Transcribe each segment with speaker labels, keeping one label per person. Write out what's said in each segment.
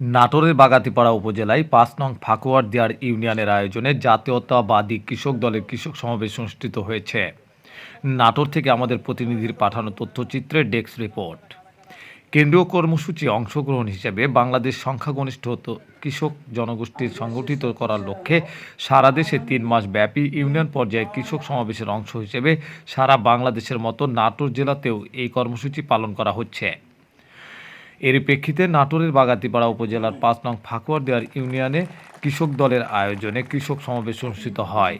Speaker 1: নাটোরের বাগাতিপাড়া উপজেলায় পাঁচ নং ফাকুয়ার দিয়ার ইউনিয়নের আয়োজনে জাতীয়তাবাদী কৃষক দলের কৃষক সমাবেশ অনুষ্ঠিত হয়েছে। নাটোর থেকে আমাদের প্রতিনিধির পাঠানো তথ্যচিত্রে ডেস্ক রিপোর্ট। কেন্দ্রীয় কর্মসূচি অংশগ্রহণ হিসেবে বাংলাদেশ সংখ্যাগরিষ্ঠ তো- কৃষক জনগোষ্ঠীর সংগঠিত করার লক্ষ্যে সারা দেশে তিন মাস ব্যাপী ইউনিয়ন পর্যায়ে কৃষক সমাবেশের অংশ হিসেবে সারা বাংলাদেশের মতো নাটোর জেলাতেও এই কর্মসূচি পালন করা হচ্ছে। এর প্রেক্ষিতে নাটোরের বাগাতিপাড়া উপজেলার পাঁচ নং ফাকুয়ারদিয়ার ইউনিয়নে কৃষক দলের আয়োজনে কৃষক সমাবেশ অনুষ্ঠিত হয়।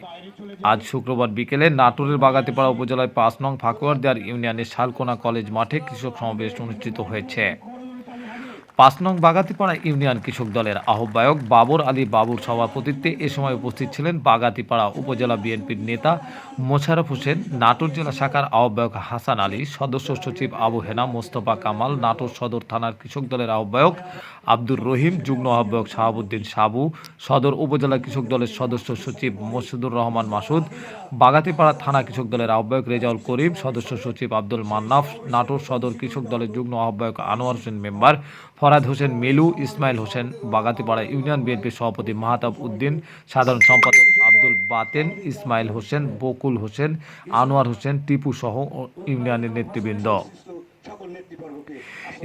Speaker 1: আজ শুক্রবার বিকেলে নাটোরের বাগাতিপাড়া উপজেলায় পাঁচ নং ফাকুয়ারদিয়ার ইউনিয়নের শালকোনা কলেজ মাঠে কৃষক সমাবেশ অনুষ্ঠিত হয়েছে। পাঁচ নং বাগাতিপাড়া ইউনিয়ন কৃষক দলের আহ্বায়ক বাবর আলী বাবুর সভাপতিত্বে এ সময় উপস্থিত ছিলেন বাগাতিপাড়া উপজেলা বিএনপির নেতা মোশারফ হোসেন, নাটোর জেলা শাখার আহ্বায়ক হাসান আলী, সদস্য সচিব আবু হেনা, মোস্তফা কামাল, নাটোর সদর থানার কৃষক দলের আহ্বায়ক আব্দুর রহিম, যুগ্ম আহ্বায়ক শাহাবুদ্দিন সাবু, সদর উপজেলা কৃষক দলের সদস্য সচিব মসুদুর রহমান মাসুদ, বাগাতিপাড়া থানা কৃষক দলের আহ্বায়ক রেজাউল করিম, সদস্য সচিব আব্দুল মান্নাফ, নাটোর সদর কৃষক দলের যুগ্ম আহ্বায়ক আনোয়ার হোসেন মেম্বার ফরাদ হোসেন মেলু, ইসমাইল হোসেন বাগাতিপাড়া ইউনিয়ন বিএনপির সভাপতি মাহাতাব উদ্দিন, সাধারণ সম্পাদক আব্দুল বাতেন, ইসমাইল হোসেন, বকুল হোসেন, আনোয়ার হোসেন, টিপু সহ ইউনিয়নের নেতৃবৃন্দ।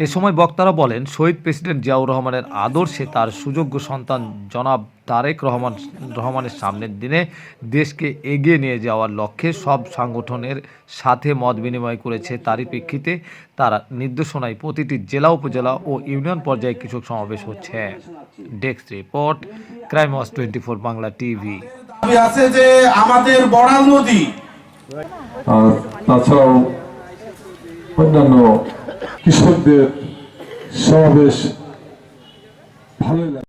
Speaker 1: এ সময় বক্তারা বলেন শহীদ প্রেসিডেন্ট জিয়াউর রহমানের আদর্শে তার সুযোগ্য সন্তান জনাব তারেক রহমান রহমানের সামনের দিনে দেশকে এগিয়ে নিয়ে যাওয়ার লক্ষ্যে সব সংগঠনের সাথে মত বিনিময় করেছে। তারই প্রেক্ষিতে তার নির্দেশনায় প্রতিটি জেলা উপজেলা ও ইউনিয়ন পর্যায়ে কৃষক সমাবেশ হচ্ছে। Desk report crime watch twenty four Bangla
Speaker 2: TV. আছে যে আমাদের বড়াল নদী।
Speaker 3: তাছাড়াও অন্যান্য কৃষকদের সমাবেশ ভালোই লাগে